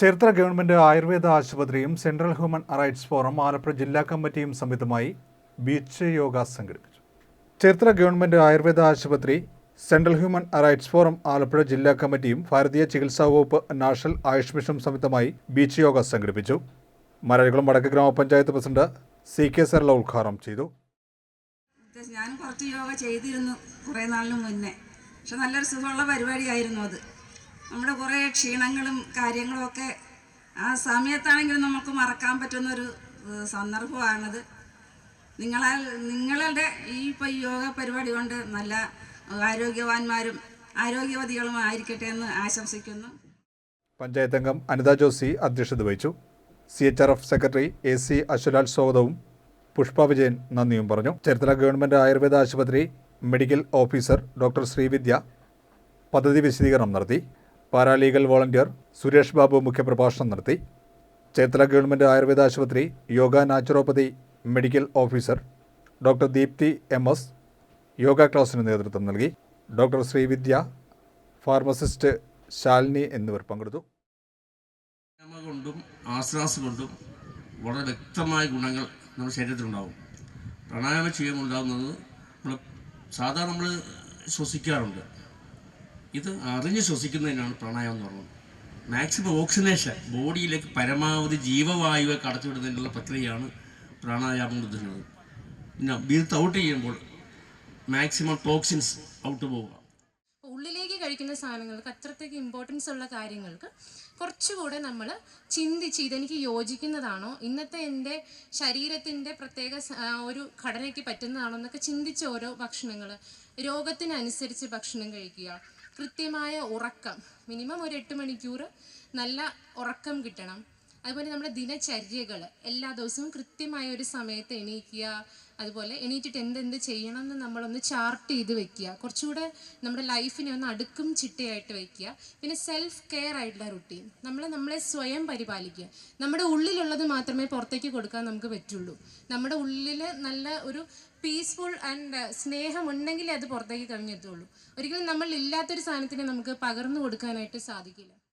Cherthala government Ayurveda ആശുപത്രിയും central human rights forum Alappuzha ജില്ലാ കമ്മിറ്റിയും സംയുക്തമായി ബീച്ച് യോഗ സംഘടിപ്പിച്ചു. ചേർത്തല ഗവൺമെന്റ് ആയുർവേദ ആശുപത്രി central human rights forum Alappuzha ജില്ലാ കമ്മിറ്റിയും ഭാരതീയ ചികിത്സാ വകുപ്പ് നാഷണൽ ആയുഷ് മിഷൻ സംയുക്തമായി ബീച്ച് യോഗ സംഘടിപ്പിച്ചു. മരകുളം വടക്ക് ഗ്രാമപഞ്ചായത്ത് പ്രസിഡന്റ് സി കെ സർല ഉദ്ഘാടനം ചെയ്തു. ഞാൻ കുറച്ച് യോഗ ചെയ്തിരുന്നു കുറേ നാളിന് മുന്നേ. പക്ഷെ നല്ലൊരു സുഖമുള്ള പരിപാടിയായിരുന്നു അത്. നമ്മുടെ കുറേ ക്ഷീണങ്ങളും കാര്യങ്ങളും ഒക്കെ ആ സമയത്താണെങ്കിലും നമുക്ക് മറക്കാൻ പറ്റുന്ന ഒരു സന്ദർഭമാണത്. നിങ്ങളാൽ നിങ്ങളുടെ ഈ ഇപ്പോൾ യോഗ പരിപാടി കൊണ്ട് നല്ല ആരോഗ്യവാന്മാരും ആരോഗ്യവതികളും ആയിരിക്കട്ടെ എന്ന് ആശംസിക്കുന്നു. പഞ്ചായത്ത് അംഗം അനിത ജോസി അധ്യക്ഷത വഹിച്ചു. C H R F secretary A C Ashwalal സ്വാഗതവും. പുഷ്പ വിജയൻ നന്ദിയും പറഞ്ഞു. ചേർത്തല ഗവൺമെന്റ് ആയുർവേദ ആശുപത്രി മെഡിക്കൽ ഓഫീസർ ഡോക്ടർ ശ്രീവിദ്യ പദ്ധതി വിശദീകരണം നടത്തി. പാരാലീഗൽ വോളണ്ടിയർ സുരേഷ് ബാബു മുഖ്യപ്രഭാഷണം നടത്തി. ചേർത്തല ഗവൺമെന്റ് ആയുർവേദ ആശുപത്രി yoga naturopathy medical officer doctor Deepthi M. S. Yoga ക്ലാസ്സിന് നേതൃത്വം നൽകി. ഡോക്ടർ ശ്രീവിദ്യ ഫാർമസിസ്റ്റ് ശാലിനി എന്നിവർ പങ്കെടുത്തു. കൊണ്ടും ആശ്വാസം കൊണ്ടും വളരെ വ്യക്തമായ ഗുണങ്ങൾ നമ്മുടെ ശരീരത്തിലുണ്ടാവും. പ്രാണായാമം ചെയ്യുമ്പോൾ ഉണ്ടാകുന്നത് നമ്മൾ സാധാരണ നമ്മൾ ശ്വസിക്കാറുണ്ട്. ഇത് അറിഞ്ഞ് ശ്വസിക്കുന്നതിനാണ് പ്രാണായാമം എന്ന് പറയുന്നത് മാക്സിമം ഓക്സിനേഷൻ ബോഡിയിലേക്ക് പരമാവധി ജീവവായുവെ കടത്തിവിടുന്നതിനുള്ള പ്രക്രിയയാണ് പ്രാണായാമം ഉദ്ദേശിക്കുന്നത്. പിന്നെ ബ്രീത്ത് ഔട്ട് ചെയ്യുമ്പോൾ മാക്സിമം ടോക്സിൻസ് ഔട്ട് പോവുക. ഉള്ളിലേക്ക് കഴിക്കുന്ന സാധനങ്ങൾക്ക് അത്രത്തേക്ക് ഇമ്പോർട്ടൻസ് ഉള്ള കാര്യങ്ങൾക്ക് കുറച്ചുകൂടെ നമ്മൾ ചിന്തിച്ച് ഇതെനിക്ക് യോജിക്കുന്നതാണോ ഇന്നത്തെ എന്റെ ശരീരത്തിന്റെ പ്രത്യേക ഒരു ഘടനയ്ക്ക് പറ്റുന്നതാണോ എന്നൊക്കെ ചിന്തിച്ച് ഓരോ ഭക്ഷണങ്ങൾ രോഗത്തിനനുസരിച്ച് ഭക്ഷണം കഴിക്കുക കൃത്യമായ ഉറക്കം. മിനിമം ഒരു എട്ട് മണിക്കൂർ നല്ല ഉറക്കം കിട്ടണം. അതുപോലെ നമ്മുടെ ദിനചര്യകൾ എല്ലാ ദിവസവും കൃത്യമായ ഒരു സമയത്ത് എണീക്കുക അതുപോലെ എണീറ്റിട്ട് എന്തെന്ത് ചെയ്യണം എന്ന് നമ്മളൊന്ന് ചാർട്ട് ചെയ്ത് വെക്കുക. കുറച്ചുകൂടെ നമ്മുടെ ലൈഫിനെ ഒന്ന് അടുക്കും ചിട്ടയായിട്ട് വെക്കുക. പിന്നെ സെൽഫ് കെയർ ആയിട്ടുള്ള റുട്ടീൻ നമ്മൾ നമ്മളെ സ്വയം പരിപാലിക്കുക. നമ്മുടെ ഉള്ളിലുള്ളത് മാത്രമേ പുറത്തേക്ക് കൊടുക്കാൻ നമുക്ക് പറ്റുള്ളൂ. നമ്മുടെ ഉള്ളിൽ നല്ല ഒരു പീസ്ഫുൾ ആൻഡ് സ്നേഹം ഉണ്ടെങ്കിലേ അത് പുറത്തേക്ക് കഴിഞ്ഞെത്തുള്ളൂ ഒരിക്കലും നമ്മൾ ഇല്ലാത്തൊരു സാധനത്തിനെ നമുക്ക് പകർന്നു കൊടുക്കാനായിട്ട് സാധിക്കില്ല.